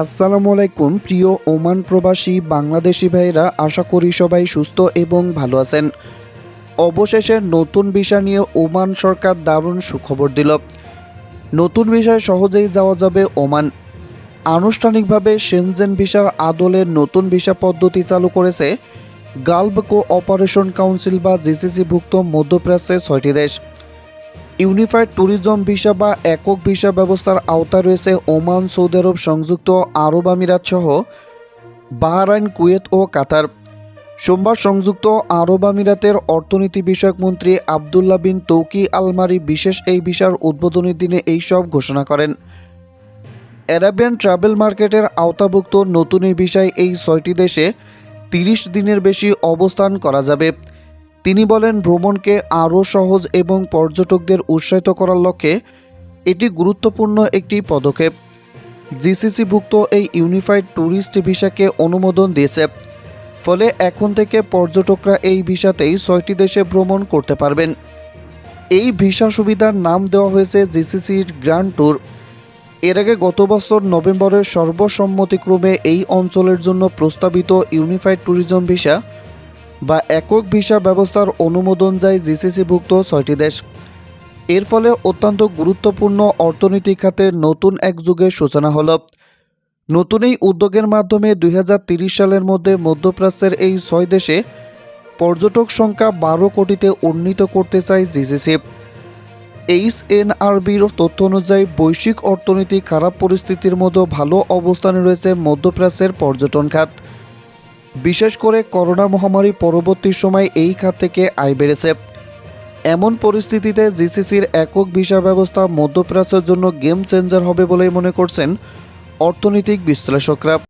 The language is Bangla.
আসসালামু আলাইকুম, প্রিয় ওমান প্রবাসী বাংলাদেশি ভাইরা আশা করি সবাই সুস্থ এবং ভালো আছেন। অবশেষে নতুন ভিসা নিয়ে ওমান সরকার দারুণ সুখবর দিল। নতুন ভিসায় সহজেই যাওয়া যাবে ওমান। আনুষ্ঠানিকভাবে সেনজেন ভিসার আদলে নতুন ভিসা পদ্ধতি চালু করেছে গালভ কো অপারেশন কাউন্সিল বা জিসিসিভুক্ত মধ্যপ্রাচ্যের ছয়টি দেশ। ইউনিফাইড ট্যুরিজম ভিসা বা একক ভিসা ব্যবস্থার আওতায় রয়েছে ওমান, সৌদি আরব সংযুক্ত আরব আমিরাত সহ বাহরাইন, কুয়েত ও কাতার। সোমবার সংযুক্ত আরব আমিরাতের অর্থনীতি বিষয়ক মন্ত্রী আবদুল্লাহ বিন তৌকি আলমারি বিশেষ এই ভিসার উদ্বোধনী দিনে এই সব ঘোষণা করেন। অ্যারাবিয়ান ট্রাভেল মার্কেটের আওতাভুক্ত নতুন এই ভিসায় এই ছয়টি দেশে তিরিশ দিনের বেশি অবস্থান করা যাবে। তিনি বলেন, ভ্রমণকে আরও সহজ এবং পর্যটকদের উৎসাহিত করার লক্ষ্যে এটি গুরুত্বপূর্ণ একটি পদক্ষেপ। জিসিসিভুক্ত এই ইউনিফাইড ট্যুরিস্ট ভিসাকে অনুমোদন দিয়েছে। ফলে এখন থেকে পর্যটকরা এই ভিসাতেই ছয়টি দেশে ভ্রমণ করতে পারবেন। এই ভিসা সুবিধার নাম দেওয়া হয়েছে জিসিসির গ্র্যান্ড ট্যুর। এর আগে গত বছর নভেম্বরে সর্বসম্মতিক্রমে এই অঞ্চলের জন্য প্রস্তাবিত ইউনিফাইড ট্যুরিজম ভিসা বা একক ভিসা ব্যবস্থার অনুমোদন যায় জিসিসিভুক্ত ছয়টি দেশ। এর ফলে অত্যন্ত গুরুত্বপূর্ণ অর্থনৈতিক খাতে নতুন এক যুগের সূচনা হল। নতুন এই উদ্যোগের মাধ্যমে দুই সালের মধ্যে মধ্যপ্রাচ্যের এই ছয় দেশে পর্যটক সংখ্যা বারো কোটিতে উন্নীত করতে চায় জিসিসি। এইচ এনআরবির তথ্য অনুযায়ী বৈশ্বিক অর্থনীতি খারাপ পরিস্থিতির মধ্যে ভালো অবস্থানে রয়েছে মধ্যপ্রাচ্যের পর্যটন খাত। বিশেষ করে করোনা মহামারী পরবর্তী সময় এই খাত থেকে আয় বেড়েছে। এমন পরিস্থিতিতে জিসিসির একক ভিসা ব্যবস্থা মধ্যপ্রাচ্যের জন্য গেম চেঞ্জার হবে বলেই মনে করছেন অর্থনৈতিক বিশ্লেষকরা।